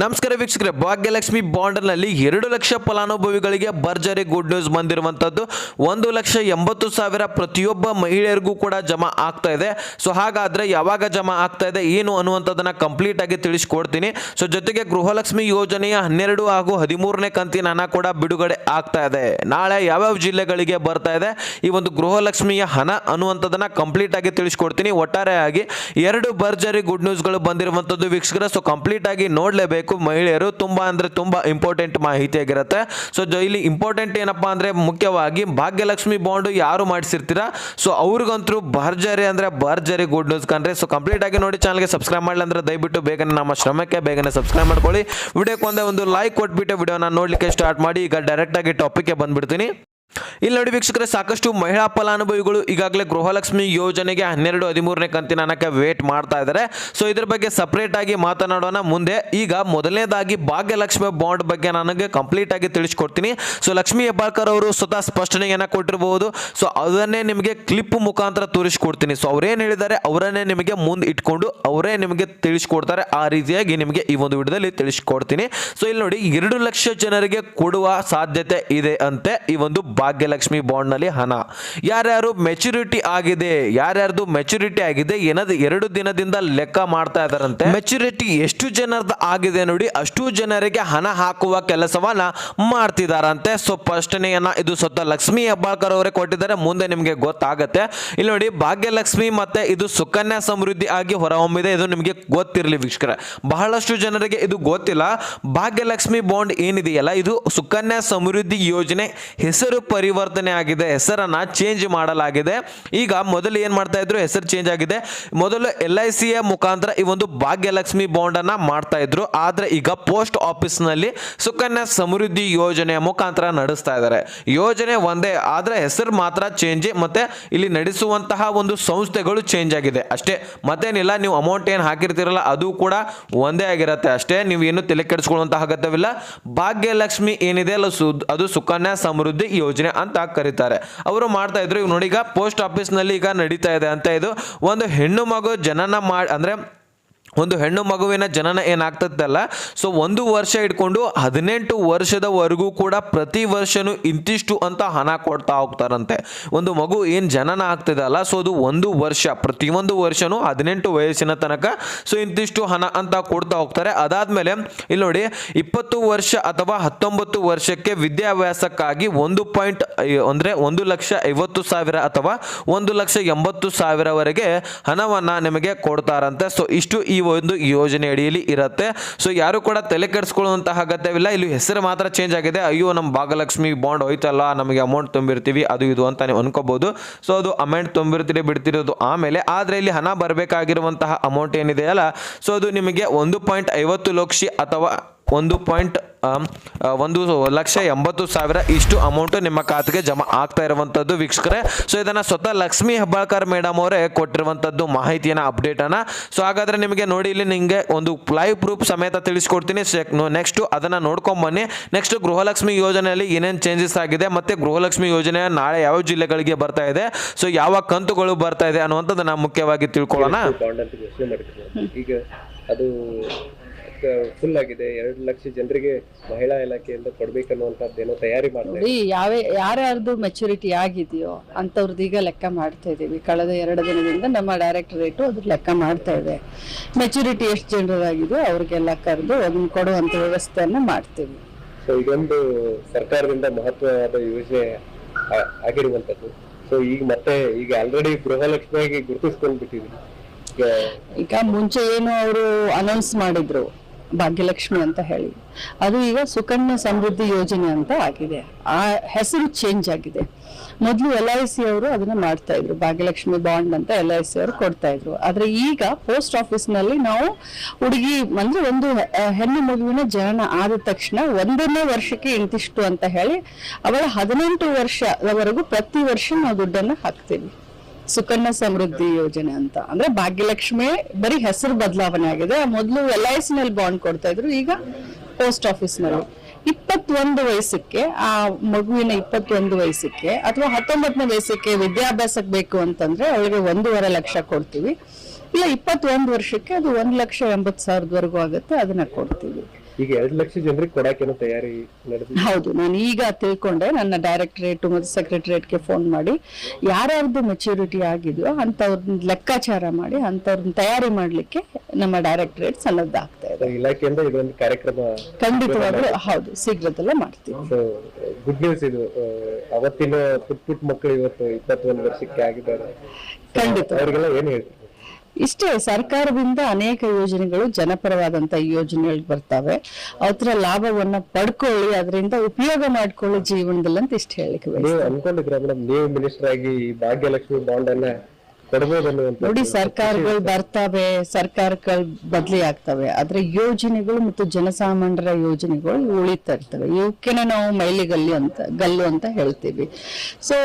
ನಮಸ್ಕಾರ ವೀಕ್ಷಕರೇ, ಭಾಗ್ಯಲಕ್ಷ್ಮಿ ಬಾಂಡ್ನಲ್ಲಿ ಎರಡು ಲಕ್ಷ ಫಲಾನುಭವಿಗಳಿಗೆ ಭರ್ಜರಿ ಗುಡ್ ನ್ಯೂಸ್ ಬಂದಿರುವಂಥದ್ದು ಒಂದು ಲಕ್ಷ ಎಂಬತ್ತು ಸಾವಿರ ಪ್ರತಿಯೊಬ್ಬ ಮಹಿಳೆಯರಿಗೂ ಕೂಡ ಜಮಾ ಆಗ್ತಾ ಇದೆ. ಸೊ, ಹಾಗಾದ್ರೆ ಯಾವಾಗ ಜಮಾ ಆಗ್ತಾ ಇದೆ, ಏನು ಅನ್ನುವಂಥದ್ದನ್ನು ಕಂಪ್ಲೀಟ್ ಆಗಿ ತಿಳಿಸ್ಕೊಡ್ತೀನಿ. ಸೊ, ಜೊತೆಗೆ ಗೃಹಲಕ್ಷ್ಮಿ ಯೋಜನೆಯ ಹನ್ನೆರಡು ಹಾಗೂ ಹದಿಮೂರನೇ ಕಂತಿನ ಹಣ ಕೂಡ ಬಿಡುಗಡೆ ಆಗ್ತಾ ಇದೆ. ನಾಳೆ ಯಾವ್ಯಾವ ಜಿಲ್ಲೆಗಳಿಗೆ ಬರ್ತಾ ಇದೆ, ಈ ಒಂದು ಗೃಹಲಕ್ಷ್ಮಿಯ ಹಣ ಅನ್ನುವಂಥದ್ದನ್ನು ಕಂಪ್ಲೀಟ್ ಆಗಿ ತಿಳಿಸ್ಕೊಡ್ತೀನಿ. ಒಟ್ಟಾರೆಯಾಗಿ ಎರಡು ಭರ್ಜರಿ ಗುಡ್ ನ್ಯೂಸ್ಗಳು ಬಂದಿರುವಂಥದ್ದು ವೀಕ್ಷಕರ, ಸೊ ಕಂಪ್ಲೀಟ್ ಆಗಿ ನೋಡಲೇಬೇಕು. ಮಹಿಳೆಯರು ತುಂಬಾ ಅಂದ್ರೆ ತುಂಬಾ ಇಂಪಾರ್ಟೆಂಟ್ ಮಾಹಿತಿ ಆಗಿರುತ್ತೆ. ಸೊ ಇಲ್ಲಿ ಇಂಪಾರ್ಟೆಂಟ್ ಏನಪ್ಪಾ ಅಂದ್ರೆ ಮುಖ್ಯವಾಗಿ ಭಾಗ್ಯಲಕ್ಷ್ಮಿ ಬಾಂಡ್ ಯಾರು ಮಾಡಿಸಿರ್ತೀರಾ? ಸೊ ಅವ್ರಿಗಂತೂ ಭರ್ಜರಿ ಅಂದ್ರೆ ಭರ್ಜರಿ ಗುಡ್ ನ್ಯೂಸ್ ಕಂಡ್ರೆ ಸೊ ಕಂಪ್ಲೀಟ್ ಆಗಿ ನೋಡಿ ಚಾನಲ್ಗೆ ಸಬ್ಸ್ಕ್ರೈಬ್ ಮಾಡಲಿ ಅಂದ್ರೆ ದಯವಿಟ್ಟು ಬೇಗನೆ ನಮ್ಮ ಶ್ರಮಕ್ಕೆ ಬೇಗನೆ ಸಬ್ಸ್ಕ್ರೈಬ್ ಮಾಡ್ಕೊಳ್ಳಿ. ವಿಡಿಯೋಕ್ಕೆ ಒಂದೇ ಒಂದು ಲೈಕ್ ಕೊಟ್ಬಿಟ್ಟು ವಿಡಿಯೋನ ನೋಡ್ಲಿಕ್ಕೆ ಸ್ಟಾರ್ಟ್ ಮಾಡಿ. ಈಗ ಡೈರೆಕ್ಟ್ ಆಗಿ ಟಾಪಿಕ್ಗೆ ಬಂದ್ಬಿಡ್ತೀನಿ. ಇಲ್ಲಿ ನೋಡಿ ವೀಕ್ಷಕರೇ, ಸಾಕಷ್ಟು ಮಹಿಳಾ ಫಲಾನುಭವಿಗಳು ಈಗಾಗಲೇ ಗೃಹಲಕ್ಷ್ಮಿ ಯೋಜನೆಗೆ ಹನ್ನೆರಡು, ಹದಿಮೂರನೇ ಕಂತಿನ ಹಣಕ್ಕೆ ವೇಟ್ ಮಾಡ್ತಾ ಇದ್ದಾರೆ. ಸೊ ಇದ್ರ ಬಗ್ಗೆ ಸಪ್ರೇಟ್ ಆಗಿ ಮಾತನಾಡೋಣ. ಮುಂದೆ ಈಗ ಮೊದಲನೇದಾಗಿ ಭಾಗ್ಯಲಕ್ಷ್ಮಿ ಬಾಂಡ್ ಬಗ್ಗೆ ನನಗೆ ಕಂಪ್ಲೀಟ್ ಆಗಿ ತಿಳಿಸ್ಕೊಡ್ತೀನಿ. ಸೊ ಲಕ್ಷ್ಮೀ ಹೆಬ್ಬಾಳ್ಕರ್ ಅವರು ಸ್ವತಃ ಸ್ಪಷ್ಟನೆಯನ್ನು ಕೊಟ್ಟಿರಬಹುದು ಸೊ ಅದನ್ನೇ ನಿಮಗೆ ಕ್ಲಿಪ್ ಮುಖಾಂತರ ತೋರಿಸ್ಕೊಡ್ತೀನಿ. ಸೊ ಅವ್ರೇನು ಹೇಳಿದ್ದಾರೆ, ಅವರನ್ನೇ ನಿಮಗೆ ಮುಂದೆ ಇಟ್ಕೊಂಡು ಅವರೇ ನಿಮಗೆ ತಿಳಿಸ್ಕೊಡ್ತಾರೆ. ಆ ರೀತಿಯಾಗಿ ನಿಮಗೆ ಈ ಒಂದು ವಿಡಿಯೋದಲ್ಲಿ ತಿಳಿಸ್ಕೊಡ್ತೀನಿ. ಸೊ ಇಲ್ಲಿ ನೋಡಿ, ಎರಡು ಲಕ್ಷ ಜನರಿಗೆ ಕೊಡುವ ಸಾಧ್ಯತೆ ಇದೆ ಅಂತೆ ಈ ಒಂದು ಭಾಗ್ಯಲಕ್ಷ್ಮಿ ಬಾಂಡ್ನಲ್ಲಿ ಹಣ. ಯಾರ್ಯಾರು ಮೆಚುರಿಟಿ ಆಗಿದೆ, ಯಾರ್ಯಾರ್ದು ಮೆಚುರಿಟಿ ಆಗಿದೆ ಏನದು ಎರಡು ದಿನದಿಂದ ಲೆಕ್ಕ ಮಾಡ್ತಾ ಇದಾರಂತೆ ಮೆಚುರಿಟಿ ಎಷ್ಟು ಜನರದ್ದು ಆಗಿದೆ ನೋಡಿ, ಅಷ್ಟು ಜನರಿಗೆ ಹಣ ಹಾಕುವ ಕೆಲಸವನ್ನ ಮಾಡ್ತಿದಾರಂತೆ. ಸೊ ಸ್ಪಷ್ಟನೆಯನ್ನ ಇದು ಸ್ವತಃ ಲಕ್ಷ್ಮಿ ಹೆಬ್ಬಾಳ್ಕರ್ ಅವರೇ ಕೊಟ್ಟಿದ್ದಾರೆ, ಮುಂದೆ ನಿಮಗೆ ಗೊತ್ತಾಗತ್ತೆ. ಇಲ್ಲಿ ನೋಡಿ, ಭಾಗ್ಯಲಕ್ಷ್ಮಿ ಮತ್ತೆ ಇದು ಸುಕನ್ಯಾ ಸಮೃದ್ಧಿ ಆಗಿ ಹೊರಹೊಮ್ಮಿದೆ, ಇದು ನಿಮಗೆ ಗೊತ್ತಿರಲಿ ವೀಕ್ಷಕರ. ಬಹಳಷ್ಟು ಜನರಿಗೆ ಇದು ಗೊತ್ತಿಲ್ಲ. ಭಾಗ್ಯಲಕ್ಷ್ಮಿ ಬಾಂಡ್ ಏನಿದೆಯಲ್ಲ, ಇದು ಸುಕನ್ಯಾ ಸಮೃದ್ಧಿ ಯೋಜನೆ ಹೆಸರು ಪರಿವರ್ತನೆ ಆಗಿದೆ, ಹೆಸರನ್ನು ಚೇಂಜ್ ಮಾಡಲಾಗಿದೆ. ಈಗ ಮೊದಲು ಏನು ಮಾಡ್ತಾ ಇದ್ರು? ಹೆಸರು ಚೇಂಜ್ ಆಗಿದೆ. ಮೊದಲು ಎಲ್ ಐ ಸಿಯ ಮುಖಾಂತರ ಈ ಒಂದು ಭಾಗ್ಯಲಕ್ಷ್ಮಿ ಬಾಂಡ್ ಅನ್ನ ಮಾಡ್ತಾ ಇದ್ರು. ಆದರೆ ಈಗ ಪೋಸ್ಟ್ ಆಫೀಸ್ನಲ್ಲಿ ಸುಕನ್ಯಾ ಸಮೃದ್ಧಿ ಯೋಜನೆಯ ಮುಖಾಂತರ ನಡೆಸ್ತಾ ಇದ್ದಾರೆ ಯೋಜನೆ ಒಂದೇ, ಆದ್ರೆ ಹೆಸರು ಮಾತ್ರ ಚೇಂಜ್ ಮತ್ತೆ ಇಲ್ಲಿ ನಡೆಸುವಂತಹ ಒಂದು ಸಂಸ್ಥೆಗಳು ಚೇಂಜ್ ಆಗಿದೆ. ಅಷ್ಟೇ, ಮತ್ತೇನಿಲ್ಲ, ನೀವು ಅಮೌಂಟ್ ಏನು ಹಾಕಿರ್ತೀರಲ್ಲ, ಅದು ಕೂಡ ಒಂದೇ ಆಗಿರುತ್ತೆ. ಅಷ್ಟೇ ನೀವು ಏನು ತಲೆ ಕೆಡಿಸ್ಕೊಳ್ಳುವಂತಹ ಅಗತ್ಯವಿಲ್ಲ. ಭಾಗ್ಯಲಕ್ಷ್ಮಿ ಏನಿದೆ ಅಲ್ಲ ಅದು ಸುಕನ್ಯಾ ಸಮೃದ್ಧಿ ಯೋಜನೆ. ಅಂತ ಕರೀತಾರೆ. ಅವರು ಮಾಡ್ತಾ ಇದ್ರು. ಈಗ ನೋಡಿ, ಈಗ ಪೋಸ್ಟ್ ಆಫೀಸ್ನಲ್ಲಿ ಈಗ ನಡೀತಾ ಇದೆ ಅಂತ ಇದು. ಒಂದು ಹೆಣ್ಣು ಮಗು ಜನನ ಮಾಡಿ ಅಂದ್ರೆ ಒಂದು ಹೆಣ್ಣು ಮಗುವಿನ ಜನನ ಏನಾಗ್ತದಲ್ಲ ಸೊ ಒಂದು ವರ್ಷ ಇಟ್ಕೊಂಡು ಹದಿನೆಂಟು ವರ್ಷದವರೆಗೂ ಕೂಡ ಪ್ರತಿ ವರ್ಷನೂ ಇಂತಿಷ್ಟು ಅಂತ ಹಣ ಕೊಡ್ತಾ ಹೋಗ್ತಾರಂತೆ. ಒಂದು ಮಗು ಏನು ಜನನ ಆಗ್ತದಲ್ಲ ಸೊ ಅದು ಒಂದು ವರ್ಷ, ಪ್ರತಿಯೊಂದು ವರ್ಷನೂ ಹದಿನೆಂಟು ವಯಸ್ಸಿನ ತನಕ ಸೊ ಇಂತಿಷ್ಟು ಹಣ ಅಂತ ಕೊಡ್ತಾ ಹೋಗ್ತಾರೆ. ಅದಾದ್ಮೇಲೆ ಇಲ್ಲಿ ನೋಡಿ, ಇಪ್ಪತ್ತು ವರ್ಷ ಅಥವಾ ಹತ್ತೊಂಬತ್ತು ವರ್ಷಕ್ಕೆ ವಿದ್ಯಾಭ್ಯಾಸಕ್ಕಾಗಿ ಒಂದು ಪಾಯಿಂಟ್ ಅಂದರೆ ಒಂದು ಲಕ್ಷ ಐವತ್ತು ಸಾವಿರ ಅಥವಾ ಒಂದು ಲಕ್ಷ ಎಂಬತ್ತು ಸಾವಿರವರೆಗೆ ಹಣವನ್ನು ನಿಮಗೆ ಕೊಡ್ತಾರಂತೆ. ಸೊ ಇಷ್ಟು ಈ ಒಂದು ಯೋಜನೆ ಅಡಿಯಲ್ಲಿ ಇರುತ್ತೆ. ಸೊ ಯಾರು ಕೂಡ ತಲೆ ಕೆಡಿಸ್ಕೊಳ್ಳುವಂತಹ ಅಗತ್ಯವಿಲ್ಲ. ಇಲ್ಲಿ ಹೆಸರು ಮಾತ್ರ ಚೇಂಜ್ ಆಗಿದೆ. ಅಯ್ಯೋ ನಮ್ಮ ಭಾಗಲಕ್ಷ್ಮಿ ಬಾಂಡ್ ಹೋಯ್ತಲ್ಲ, ನಮಗೆ ಅಮೌಂಟ್ ತುಂಬಿರ್ತೀವಿ, ಅದು ಇದು ಅಂತ ಅನ್ಕೋಬಹುದು ಸೊ ಅದು ಅಮೌಂಟ್ ತುಂಬಿರ್ತೀರಿ ಬಿಡ್ತಿರೋದು ಆಮೇಲೆ. ಆದರೆ ಇಲ್ಲಿ ಹಣ ಬರಬೇಕಾಗಿರುವಂತಹ ಅಮೌಂಟ್ ಏನಿದೆಯಲ್ಲ ಸೊ ಅದು ನಿಮಗೆ ಒಂದು ಪಾಯಿಂಟ್ ಐವತ್ತು ಲಕ್ಷ ಅಥವಾ ಒಂದು ಪಾಯಿಂಟ್ ಒಂದು ಲಕ್ಷ ಎಂಬತ್ತು ಸಾವಿರ ಇಷ್ಟು ಅಮೌಂಟ್ ನಿಮ್ಮ ಖಾತೆಗೆ ಜಮಾ ಆಗ್ತಾ ಇರುವಂಥದ್ದು ವೀಕ್ಷಕರೇ. ಸೊ ಇದನ್ನು ಸ್ವತಃ ಲಕ್ಷ್ಮಿ ಹೆಬ್ಬಾಳ್ಕರ್ ಮೇಡಮ್ ಅವರೇ ಕೊಟ್ಟಿರುವಂಥದ್ದು ಮಾಹಿತಿಯನ್ನು ಅಪ್ಡೇಟನ್ನು ಸೊ ಹಾಗಾದರೆ ನಿಮಗೆ ನೋಡಿ ಇಲ್ಲಿ ನಿಮಗೆ ಒಂದು ಲೈವ್ ಪ್ರೂಫ್ ಸಮೇತ ತಿಳಿಸ್ಕೊಡ್ತೀನಿ. ನೆಕ್ಸ್ಟು ಅದನ್ನು ನೋಡ್ಕೊಂಬನ್ನಿ ನೆಕ್ಸ್ಟ್ ಗೃಹಲಕ್ಷ್ಮಿ ಯೋಜನೆಯಲ್ಲಿ ಏನೇನು ಚೇಂಜಸ್ ಆಗಿದೆ ಮತ್ತು ಗೃಹಲಕ್ಷ್ಮಿ ಯೋಜನೆ ನಾಳೆ ಯಾವ ಜಿಲ್ಲೆಗಳಿಗೆ ಬರ್ತಾ ಇದೆ? ಸೊ ಯಾವ ಕಂತುಗಳು ಬರ್ತಾ ಇದೆ ಅನ್ನುವಂಥದ್ದನ್ನು ಮುಖ್ಯವಾಗಿ ತಿಳ್ಕೊಳ್ಳೋಣ. ಈಗ ಅದು ಫುಲ್ ಆಗಿದೆ. ಎರಡು ಲಕ್ಷ ಜನರಿಗೆ ಮಹಿಳಾ ಇಲಾಖೆಯಿಂದ ಕೊಡ್ಬೇಕನ್ನುವಂತದ್ದೇನೋ ತಯಾರಿ ಮಾಡಿ ನೋಡಿ ಯಾವೇ ಯಾರ್ಯಾರ್ದು ಮೆಚುರಿಟಿ ಆಗಿದೆಯೋ ಅಂಥವ್ರದ್ದು ಈಗ ಲೆಕ್ಕ ಮಾಡ್ತಾ ಇದ್ದೀವಿ. ಕಳೆದ ಎರಡು ದಿನದಿಂದ ನಮ್ಮ ಡೈರೆಕ್ಟರೇಟ್ ಅದ್ರ ಲೆಕ್ಕ ಮಾಡ್ತಾ ಇದೆ. ಮೆಚುರಿಟಿ ಎಷ್ಟು ಜನರಾಗಿದೆಯೋ ಅವ್ರಿಗೆಲ್ಲ ಕರೆದು ಅದನ್ನ ಕೊಡುವಂಥ ವ್ಯವಸ್ಥೆಯನ್ನ ಮಾಡ್ತೀವಿ. ಸೊ ಇದೊಂದು ಸರ್ಕಾರದಿಂದ ಮಹತ್ವವಾದ ಯೋಜನೆ ಆ- ಆಗಿರುವಂತದ್ದು. ಸೊ ಈಗ ಮತ್ತೆ ಈಗ ಆಲ್ರೆಡಿ ಗೃಹಲಕ್ಷ್ಮಿಯಾಗಿ ಗುರುತಿಸ್ಕೊಂಡ್ಬಿಟ್ಟಿದ್ವಿ. ಈಗ ಈಗ ಮುಂಚೆ ಏನು ಅವರು ಅನೌನ್ಸ್ ಮಾಡಿದ್ರು. ಭಾಗ್ಯಲಕ್ಷ್ಮಿ ಅಂತ ಹೇಳಿ. ಅದು ಈಗ ಸುಕನ್ಯಾ ಸಮೃದ್ಧಿ ಯೋಜನೆ ಅಂತ ಆಗಿದೆ. ಆ ಹೆಸರು ಚೇಂಜ್ ಆಗಿದೆ. ಮೊದಲು ಎಲ್ ಐ ಸಿ ಅವರು ಅದನ್ನ ಮಾಡ್ತಾ ಇದ್ರು. ಭಾಗ್ಯಲಕ್ಷ್ಮಿ ಬಾಂಡ್ ಅಂತ ಎಲ್ ಐ ಸಿ ಅವರು ಕೊಡ್ತಾ ಇದ್ರು. ಆದ್ರೆ ಈಗ ಪೋಸ್ಟ್ ಆಫೀಸ್ನಲ್ಲಿ ನಾವು ಹುಡುಗಿ ಅಂದ್ರೆ ಒಂದು ಹೆಣ್ಣು ಮಗುವಿನ ಜನನ ಆದ ತಕ್ಷಣ ಒಂದನೇ ವರ್ಷಕ್ಕೆ ಇಂತಿಷ್ಟು ಅಂತ ಹೇಳಿ ಅವಳ ಹದಿನೆಂಟು ವರ್ಷದವರೆಗೂ ಪ್ರತಿ ವರ್ಷ ನಾವು ದುಡ್ಡನ್ನ ಹಾಕ್ತೀವಿ. ಸುಕನ್ಯಾ ಸಮೃದ್ಧಿ ಯೋಜನೆ ಅಂತ. ಅಂದ್ರೆ ಭಾಗ್ಯಲಕ್ಷ್ಮಿ ಬರೀ ಹೆಸರು ಬದಲಾವಣೆ ಆಗಿದೆ. ಮೊದಲು ಎಲ್ ಐ ಸಿ ನಲ್ಲಿ ಬಾಂಡ್ ಕೊಡ್ತಾ ಇದ್ರು, ಈಗ ಪೋಸ್ಟ್ ಆಫೀಸ್ನಲ್ಲಿ. ಇಪ್ಪತ್ತೊಂದು ವಯಸ್ಸಕ್ಕೆ, ಆ ಮಗುವಿನ ಇಪ್ಪತ್ತೊಂದು ವಯಸ್ಸಕ್ಕೆ, ಅಥವಾ ಹತ್ತೊಂಬತ್ತನೇ ವಯಸ್ಸಕ್ಕೆ ವಿದ್ಯಾಭ್ಯಾಸಕ್ಕೆ ಬೇಕು ಅಂತಂದ್ರೆ ಅವಳಿಗೆ ಒಂದೂವರೆ ಲಕ್ಷ ಕೊಡ್ತೀವಿ. ಇಲ್ಲ, ಇಪ್ಪತ್ತೊಂದು ವರ್ಷಕ್ಕೆ ಅದು ಒಂದು ಲಕ್ಷ ಎಂಬತ್ತು ಸಾವಿರದವರೆಗೂ ಆಗುತ್ತೆ, ಅದನ್ನ ಕೊಡ್ತೀವಿ. ಈಗ ಎರಡು ಲಕ್ಷ ಜನರಿಗೆ ಕೊಡಾಕೇನೋ ತಯಾರಿ ನಡೆದಿದೆ. ಹೌದು ನಾನು ಈಗ ತಿಳ್ಕೊಂಡೆ ನನ್ನ ಡೈರೆಕ್ಟರೇಟ್ ಮತ್ತು ಸೆಕ್ರೆಟರೇಟ್ಗೆ ಫೋನ್ ಮಾಡಿ ಯಾರ್ಯಾರ್ದು ಮೆಚುರಿಟಿ ಆಗಿದೆಯೋ ಅಂಥವ್ರನ್ನ ಲೆಕ್ಕಾಚಾರ ಮಾಡಿ ಅಂಥವ್ರನ್ನ ತಯಾರಿ ಮಾಡಲಿಕ್ಕೆ ನಮ್ಮ ಡೈರೆಕ್ಟರೇಟ್ ಸನ್ನದ್ಧಾಗ್ತಾ ಇದೆ. ಇಲಾಖೆಯಿಂದ ಇದೊಂದು ಕಾರ್ಯಕ್ರಮ ಖಂಡಿತವಾಗ್ಲೂ ಹೌದು ಶೀಘ್ರದಲ್ಲೇ ಮಾಡ್ತೀವಿ. ಸೊ ಗುಡ್ ನ್ಯೂಸ್ ಇದು ಆ, ಅವತ್ತಿನ ಪುಟ್ ಪುಟ್ ಮಕ್ಕಳು ಇವತ್ತು ಇಪ್ಪತ್ತೊಂದು ವರ್ಷಕ್ಕೆ ಆಗಿದ್ದಾರೆ. ಖಂಡಿತ. ಅವರಿಗೆಲ್ಲ ಏನ್ ಹೇಳ್ತೀವಿ ಇಷ್ಟೇ ಸರ್ಕಾರದಿಂದ ಅನೇಕ ಯೋಜನೆಗಳು ಜನಪರವಾದಂತ ಯೋಜನೆಗಳು ಬರ್ತವೆ. ಅದರ ಲಾಭವನ್ನ ಪಡ್ಕೊಳ್ಳಿ ಅದರಿಂದ ಉಪಯೋಗ ಮಾಡ್ಕೊಳ್ಳಿ ಜೀವನದಲ್ಲಿ ಅಂತ ಇಷ್ಟ ಹೇಳಿಕೆ ಬಯಸ್ತೀನಿ. ನೀವು ಅನ್ಕೊಂಡಿದ್ರ ಮೇಡಮ್ ನೀವು ಮಿನಿಸ್ಟರ್ ಆಗಿ ಈ ಭಾಗ್ಯಲಕ್ಷ್ಮಿ ಬಾಂಡ್ ಅನ್ನ ಅನ್ನುವಂತ ನೋಡಿ ಸರ್ಕಾರಗಳು ಬರ್ತವೆ ಸರ್ಕಾರಗಳು ಬದಲಿ ಆಗ್ತವೆ. ಆದ್ರೆ ಯೋಜನೆಗಳು ಮತ್ತು ಜನಸಾಮಾನ್ಯರ ಯೋಜನೆಗಳು ಉಳಿತಾ ಇರ್ತವೆ. ಇವಕ್ಕೇನೆ ನಾವು ಮೈಲಿಗಲ್ಲಿ ಅಂತ ಗಲ್ಲು ಅಂತ ಹೇಳ್ತೀವಿ. ಸೊ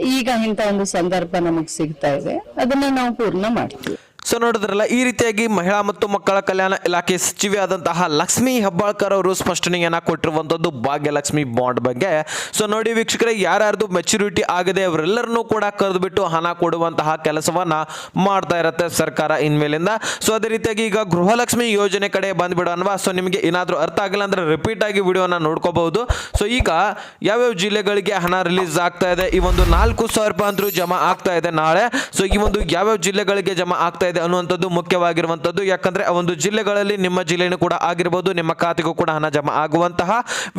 ಈಗ ಇಂಥ ಒಂದು ಸಂದರ್ಭ ನಮಗೆ ಸಿಗ್ತಾ ಇದೆ. ಅದನ್ನ ನಾವು ಪೂರ್ಣ ಮಾಡ್ತೀವಿ. ಸೊ ನೋಡಿದ್ರಲ್ಲ, ಈ ರೀತಿಯಾಗಿ ಮಹಿಳಾ ಮತ್ತು ಮಕ್ಕಳ ಕಲ್ಯಾಣ ಇಲಾಖೆ ಸಚಿವೆ ಆದಂತಹ ಲಕ್ಷ್ಮೀ ಹೆಬ್ಬಾಳ್ಕರ್ ಅವರು ಸ್ಪಷ್ಟನೆಯನ್ನ ಕೊಟ್ಟಿರುವಂತದ್ದು ಭಾಗ್ಯಲಕ್ಷ್ಮಿ ಬಾಂಡ್ ಬಗ್ಗೆ. ಸೊ ನೋಡಿ ವೀಕ್ಷಕರೇ, ಯಾರ್ಯಾರ್ದು ಮೆಚುರಿಟಿ ಆಗಿದೆ ಅವರೆಲ್ಲರನ್ನೂ ಕೂಡ ಕರೆದುಬಿಟ್ಟು ಹಣ ಕೊಡುವಂತಹ ಕೆಲಸವನ್ನ ಮಾಡ್ತಾ ಇರುತ್ತೆ ಸರ್ಕಾರ ಇನ್ಮೇಲಿಂದ. ಸೊ ಅದೇ ರೀತಿಯಾಗಿ ಈಗ ಗೃಹಲಕ್ಷ್ಮಿ ಯೋಜನೆ ಕಡೆ ಬಂದ್ಬಿಡೋಣವಾ ಸೊ ನಿಮಗೆ ಏನಾದರೂ ಅರ್ಥ ಆಗಿಲ್ಲ ಅಂದ್ರೆ ರಿಪೀಟ್ ಆಗಿ ವಿಡಿಯೋನ ನೋಡ್ಕೋಬಹುದು. ಸೊ ಈಗ ಯಾವ್ಯಾವ ಜಿಲ್ಲೆಗಳಿಗೆ ಹಣ ರಿಲೀಸ್ ಆಗ್ತಾ ಇದೆ? ಈ ಒಂದು ನಾಲ್ಕು ಸಾವಿರ ರೂಪಾಯಿ ಅಂತರೂ ಜಮಾ ಆಗ್ತಾ ಇದೆ ನಾಳೆ. ಸೊ ಈ ಒಂದು ಯಾವ್ಯಾವ ಜಿಲ್ಲೆಗಳಿಗೆ ಜಮಾ ಆಗ್ತಾ ಅನ್ನುವಂಥದ್ದು ಮುಖ್ಯವಾಗಿರುವಂಥದ್ದು. ಯಾಕಂದ್ರೆ ಆ ಒಂದು ಜಿಲ್ಲೆಗಳಲ್ಲಿ ನಿಮ್ಮ ಜಿಲ್ಲೆಯೂ ಕೂಡ ಆಗಿರ್ಬೋದು, ನಿಮ್ಮ ಖಾತೆಗೂ ಕೂಡ ಹಣ ಜಮಾ ಆಗುವಂತಹ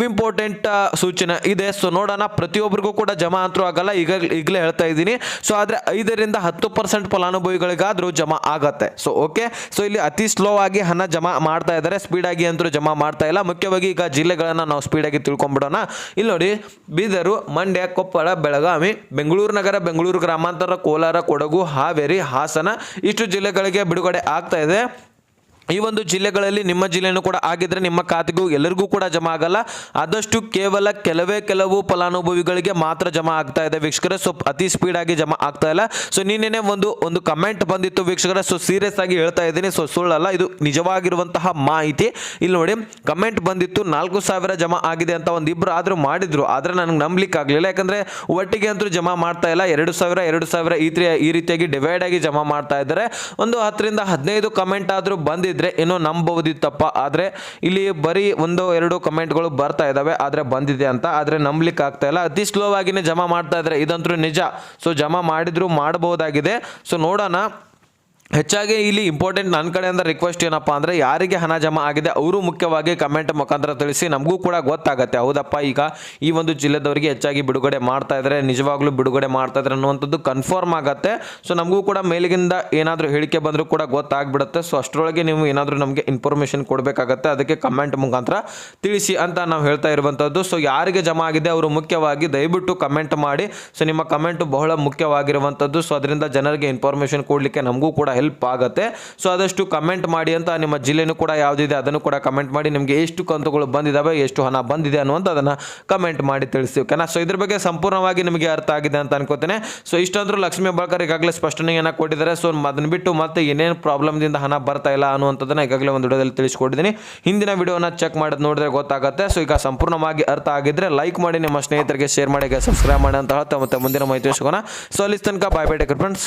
ಇಂಪಾರ್ಟೆಂಟ್ ಸೂಚನೆ ಇದೆ. ಸೊ ನೋಡೋಣ. ಪ್ರತಿಯೊಬ್ಬರಿಗೂ ಕೂಡ ಜಮಾ ಅಂತೂ ಆಗಲ್ಲ. ಈಗ ಈಗಲೇ ಹೇಳ್ತಾ ಇದ್ದೀನಿ. ಸೊ ಆದರೆ ಐದರಿಂದ ಹತ್ತು ಪರ್ಸೆಂಟ್ ಫಲಾನುಭವಿಗಳಿಗಾದರೂ ಜಮಾ ಆಗತ್ತೆ. ಸೊ ಓಕೆ ಸೊ ಇಲ್ಲಿ ಅತಿ ಸ್ಲೋ ಆಗಿ ಹಣ ಜಮಾ ಮಾಡ್ತಾ ಇದ್ದಾರೆ. ಸ್ಪೀಡ್ ಆಗಿ ಅಂತೂ ಜಮಾ ಮಾಡ್ತಾ ಇಲ್ಲ. ಮುಖ್ಯವಾಗಿ ಈಗ ಜಿಲ್ಲೆಗಳನ್ನ ನಾವು ಸ್ಪೀಡ್ ಆಗಿ ತಿಳ್ಕೊಂಡ್ಬಿಡೋಣ ಇಲ್ಲಿ ನೋಡಿ, ಬೀದರು, ಮಂಡ್ಯ, ಕೊಪ್ಪಳ, ಬೆಳಗಾವಿ, ಬೆಂಗಳೂರು ನಗರ, ಬೆಂಗಳೂರು ಗ್ರಾಮಾಂತರ, ಕೋಲಾರ, ಕೊಡಗು, ಹಾವೇರಿ, ಹಾಸನ, ಇಷ್ಟು ಜಿಲ್ಲೆಗಳಿಗೆ ಬಿಡುಗಡೆ ಆಗ್ತಾ ಇದೆ. ಈ ಒಂದು ಜಿಲ್ಲೆಗಳಲ್ಲಿ ನಿಮ್ಮ ಜಿಲ್ಲೆಯನ್ನು ಕೂಡ ಆಗಿದ್ರೆ ನಿಮ್ಮ ಖಾತೆಗೂ ಎಲ್ಲರಿಗೂ ಕೂಡ ಜಮಾ ಆಗಲ್ಲ. ಆದಷ್ಟು ಕೇವಲ ಕೆಲವೇ ಕೆಲವು ಫಲಾನುಭವಿಗಳಿಗೆ ಮಾತ್ರ ಜಮಾ ಆಗ್ತಾ ಇದೆ ವೀಕ್ಷಕರ. ಸೊ, ಅತಿ ಸ್ಪೀಡ್ ಆಗಿ ಜಮಾ ಆಗ್ತಾ ಇಲ್ಲ. ಸೊ ನಿನ್ನೆ ಒಂದು ಒಂದು ಕಮೆಂಟ್ ಬಂದಿತ್ತು ವೀಕ್ಷಕರ. ಸೊ ಸೀರಿಯಸ್ ಆಗಿ ಹೇಳ್ತಾ ಇದ್ದೀನಿ. ಸೊ, ಸುಳ್ಳಲ್ಲ, ಇದು ನಿಜವಾಗಿರುವಂತಹ ಮಾಹಿತಿ. ಇಲ್ಲಿ ನೋಡಿ ಕಮೆಂಟ್ ಬಂದಿತ್ತು, ನಾಲ್ಕು ಸಾವಿರ ಜಮಾ ಆಗಿದೆ ಅಂತ ಒಂದು ಇಬ್ರು ಆದ್ರೂ ಮಾಡಿದ್ರು. ಆದ್ರೆ ನನಗೆ ನಂಬಲಿಕ್ಕೆ ಆಗಲಿಲ್ಲ. ಯಾಕಂದ್ರೆ ಒಟ್ಟಿಗೆ ಅಂತೂ ಜಮಾ ಮಾಡ್ತಾ ಇಲ್ಲ. ಎರಡು ಸಾವಿರ ಎರಡು ಸಾವಿರ ಈ ರೀತಿಯಾಗಿ ಡಿವೈಡ್ ಆಗಿ ಜಮಾ ಮಾಡ್ತಾ ಇದ್ದಾರೆ. ಒಂದು ಹತ್ತರಿಂದ ಹದಿನೈದು ಕಮೆಂಟ್ ಆದ್ರೂ ಬಂದಿದ್ರೆ ಏನೋ ನಂಬಬಹುದಿತ್ತಪ್ಪ. ಆದ್ರೆ ಇಲ್ಲಿ ಬರೀ ಒಂದು ಎರಡು ಕಮೆಂಟ್ಗಳು ಬರ್ತಾ ಇದಾವೆ. ಆದ್ರೆ ಬಂದಿದೆ ಅಂತ. ಆದ್ರೆ ನಂಬ್ಲಿಕ್ಕೆ ಆಗ್ತಾ ಇಲ್ಲ. ಅತಿ ಸ್ಲೋ ಆಗಿನೇ ಜಮಾ ಮಾಡ್ತಾ ಇದ್ದಾರೆ ಇದಂತೂ ನಿಜ. ಸೊ ಜಮಾ ಮಾಡಿದ್ರು ಮಾಡಬಹುದಾಗಿದೆ. ಸೊ ನೋಡೋಣ. ಹೆಚ್ಚಾಗಿ ಇಲ್ಲಿ ಇಂಪಾರ್ಟೆಂಟ್ ನನ್ನ ಕಡೆಯಿಂದ ರಿಕ್ವೆಸ್ಟ್ ಏನಪ್ಪ ಅಂದರೆ ಯಾರಿಗೆ ಹಣ ಜಮಾ ಆಗಿದೆ ಅವರು ಮುಖ್ಯವಾಗಿ ಕಮೆಂಟ್ ಮುಖಾಂತರ ತಿಳಿಸಿ, ನಮಗೂ ಕೂಡ ಗೊತ್ತಾಗುತ್ತೆ. ಹೌದಪ್ಪ, ಈಗ ಈ ಒಂದು ಜಿಲ್ಲೆದವರಿಗೆ ಹೆಚ್ಚಾಗಿ ಬಿಡುಗಡೆ ಮಾಡ್ತಾ ಇದ್ದಾರೆ ನಿಜವಾಗ್ಲೂ ಬಿಡುಗಡೆ ಮಾಡ್ತಾ ಇದ್ದಾರೆ ಅನ್ನುವಂಥದ್ದು ಕನ್ಫರ್ಮ್ ಆಗುತ್ತೆ. ಸೊ ನಮಗೂ ಕೂಡ ಮೇಲಿಗಿಂದ ಏನಾದರೂ ಹೇಳಿಕೆ ಬಂದರೂ ಕೂಡ ಗೊತ್ತಾಗ್ಬಿಡುತ್ತೆ. ಸೊ ಅಷ್ಟರೊಳಗೆ ನೀವು ಏನಾದರೂ ನಮಗೆ ಇನ್ಫಾರ್ಮೇಷನ್ ಕೊಡಬೇಕಾಗತ್ತೆ. ಅದಕ್ಕೆ ಕಮೆಂಟ್ ಮುಖಾಂತರ ತಿಳಿಸಿ ಅಂತ ನಾವು ಹೇಳ್ತಾ ಇರುವಂಥದ್ದು. ಸೊ ಯಾರಿಗೆ ಜಮಾ ಆಗಿದೆ ಅವರು ಮುಖ್ಯವಾಗಿ ದಯವಿಟ್ಟು ಕಮೆಂಟ್ ಮಾಡಿ. ಸೊ ನಿಮ್ಮ ಕಮೆಂಟ್ ಬಹಳ ಮುಖ್ಯವಾಗಿರುವಂಥದ್ದು. ಸೊ ಅದರಿಂದ ಜನರಿಗೆ ಇನ್ಫಾರ್ಮೇಷನ್ ಕೊಡಲಿಕ್ಕೆ ನಮಗೂ ಕೂಡ ಹೆಲ್ಪ್ ಆಗುತ್ತೆ. ಸೊ ಆದಷ್ಟು ಕಮೆಂಟ್ ಮಾಡಿ ಅಂತ ನಿಮ್ಮ ಜಿಲ್ಲೆನೂ ಕೂಡ ಯಾವುದಿದೆ ಅದನ್ನು ಕೂಡ ಕಮೆಂಟ್ ಮಾಡಿ. ನಿಮಗೆ ಎಷ್ಟು ಕಂತುಗಳು ಬಂದಿದ್ದಾವೆ ಎಷ್ಟು ಹಣ ಬಂದಿದೆ ಅನ್ನುವಂಥದ್ದನ್ನು ಕಮೆಂಟ್ ಮಾಡಿ ತಿಳಿಸಿ ಓಕೆನಾ ಸೊ ಇದ್ರ ಬಗ್ಗೆ ಸಂಪೂರ್ಣವಾಗಿ ನಿಮಗೆ ಅರ್ಥ ಆಗಿದೆ ಅಂತ ಅನ್ಕೋತೇನೆ. ಸೊ ಇಷ್ಟಂದ್ರೂ ಲಕ್ಷ್ಮೀ ಬಳಕರ್ ಈಗಾಗಲೇ ಸ್ಪಷ್ಟನೆಯನ್ನು ಕೊಟ್ಟಿದ್ದಾರೆ. ಸೊ ಅದನ್ನು ಬಿಟ್ಟು ಮತ್ತೆ ಏನೇನು ಪ್ರಾಬ್ಲಮ್ದಿಂದ ಹಣ ಬರ್ತಾ ಇಲ್ಲ ಅನ್ನುವಂಥದ್ದನ್ನು ಈಗಾಗಲೇ ಒಂದು ವಿಡಿಯೋದಲ್ಲಿ ತಿಳಿಸ್ಕೊಟ್ಟಿದ್ದೀನಿ. ಹಿಂದಿನ ವಿಡಿಯೋನ ಚೆಕ್ ಮಾಡೋದು ನೋಡಿದ್ರೆ ಗೊತ್ತಾಗುತ್ತೆ. ಸೊ ಈಗ ಸಂಪೂರ್ಣವಾಗಿ ಅರ್ಥ ಆಗಿದ್ರೆ ಲೈಕ್ ಮಾಡಿ ನಿಮ್ಮ ಸ್ನೇಹಿತರಿಗೆ ಶೇರ್ ಮಾಡಿ ಸಬ್ಸ್ಕ್ರೈಬ್ ಮಾಡಿ ಅಂತ ಹೇಳ್ತಾ ಮತ್ತೆ ಮುಂದಿನ ಮಾಹಿತಿ ಸಿಗೋಣ ಸೊ ಅಲ್ಲಿ ತನಕ ಬಾಯ್ ಬೈ ಟೇಕರ್ ಫ್ರೆಂಡ್ಸ್